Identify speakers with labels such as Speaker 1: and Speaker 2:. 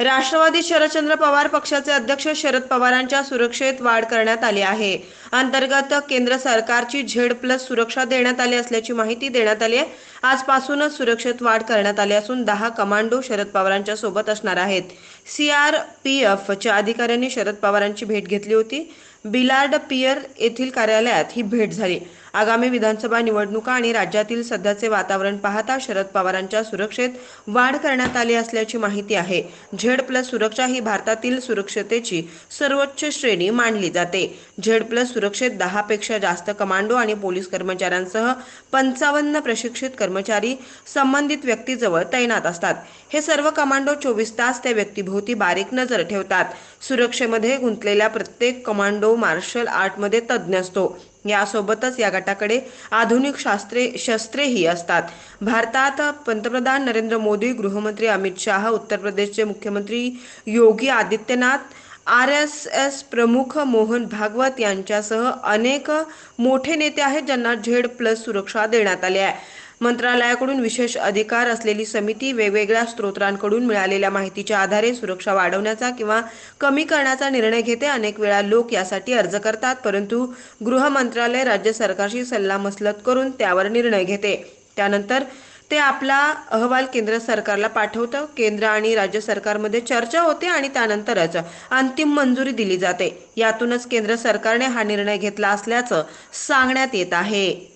Speaker 1: राष्ट्रवादी शरदचंद्र पवार पक्षाचे अध्यक्ष शरद पवारांच्या सुरक्षेत वाढ करण्यात आली आहे. अंतर्गत केंद्र सरकारची झेड प्लस सुरक्षा देण्यात आली असल्याची माहिती देण्यात आली आहे. आजपासूनच सुरक्षेत वाढ करण्यात आली असून दहा कमांडो शरद पवारांच्या सोबत असणार आहेत. सी आर पी एफच्या अधिकाऱ्यांनी शरद पवारांची भेट घेतली होती. बिलार्ड पियर येथील कार्यालयात ही भेट झाली. आगामी विधानसभा निवडणुका आणि राज्यातील सध्याचे वातावरण पाहता शरद पवारांच्या सुरक्षेत वाढ करण्यात आली असल्याची माहिती आहे. झेड प्लस सुरक्षा ही भारतातील सुरक्षतेची सर्वोच्च श्रेणी मानली जाते. झेड प्लस सुरक्षेत दहापेक्षा जास्त कमांडो आणि पोलीस कर्मचाऱ्यांसह पंचावन्न प्रशिक्षित कर्मचारी कर्मचारी संबंधित व्यक्तीजवळ तैनात असतात. हे सर्व कमांडो चोवीस तास त्या व्यक्तीभोवती बारीक नजर ठेवतात. सुरक्षेमध्ये गुंतलेल्या प्रत्येक कमांडो मार्शल आर्टमध्ये तज्ज्ञ असतो. यासोबतच या गटाकडे आधुनिक शास्त्रे शस्त्रेही असतात. भारतात पंतप्रधान नरेंद्र मोदी गृहमंत्री अमित शाह उत्तर प्रदेशचे मुख्यमंत्री Yogi Adityanath R S S प्रमुख मोहन भागवत यांच्यासह अनेक मोठे नेते आहेत ज्यांना झेड प्लस सुरक्षा देण्यात आली आहे. मंत्रालयाकडून विशेष अधिकार असलेली समिती वेगवेगळ्या स्त्रोतांकडून मिळालेल्या माहितीच्या आधारे सुरक्षा वाढवण्याचा किंवा कमी करण्याचा निर्णय घेते अनेक वेळा लोक यासाठी अर्ज करतात परंतु गृह मंत्रालय राज्य सरकारशी सल्लामसलत करून त्यावर निर्णय घेते. त्यानंतर ते आपला अहवाल केंद्र सरकारला पाठवतं. केंद्र आणि राज्य सरकारमध्ये चर्चा होते आणि त्यानंतरच अंतिम मंजुरी दिली जाते. यातूनच केंद्र सरकारने हा निर्णय घेतला असल्याचं सांगण्यात येत आहे.